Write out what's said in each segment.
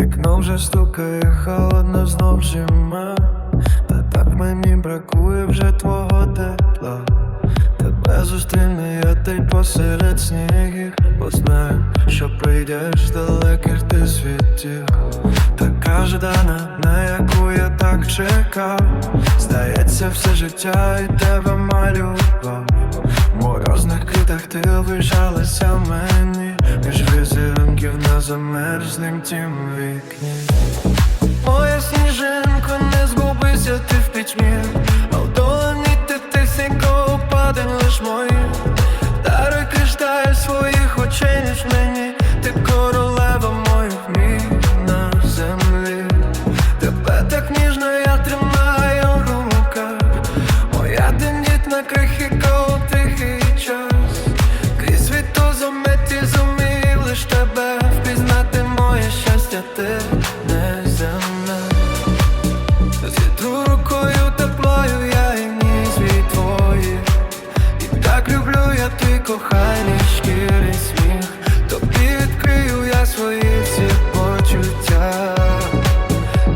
Вікно вже стукає, холодно знов зима. Та так мені бракує вже твого тепла. Тебе зустріне я та посеред снігів. Бо знаю, що прийдеш далеких ти світів Така ждана, на яку я так чекав. Здається, все життя і тебе малював. В морозних квітах ти лишалася мені. Між візерунків на замерзним тім вікні. Моя сніжинко, не згубися ти в пітьмі. А в долоні ти тихенько упадень лиш мої я твій коханий сміх. Тобі відкрию я свої всі почуття.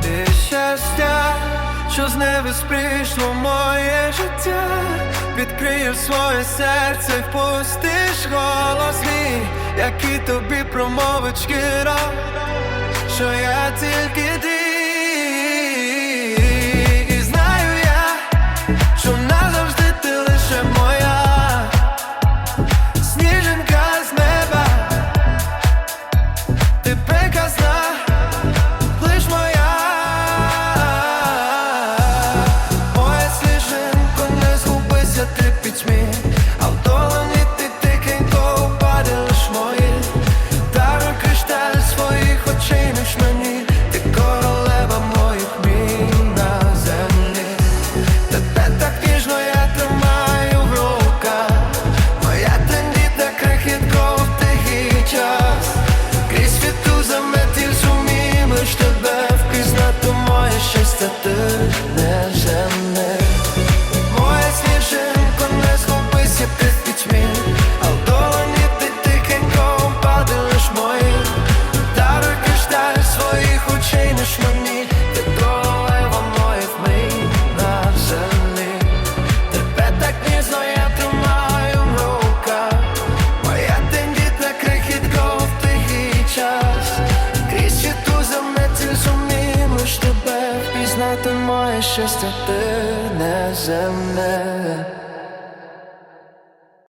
Ти щастя, що з неби сприйшло моє життя. Відкриєш своє серце, впустиш голос мій Який тобі промовить щиро Що я тільки щастя ти неземне Моя сніжинко, не схопися під пітьмі А в долоні ти тихенько впаде лиш мої кришталь своїх очей моє щастя ти неземне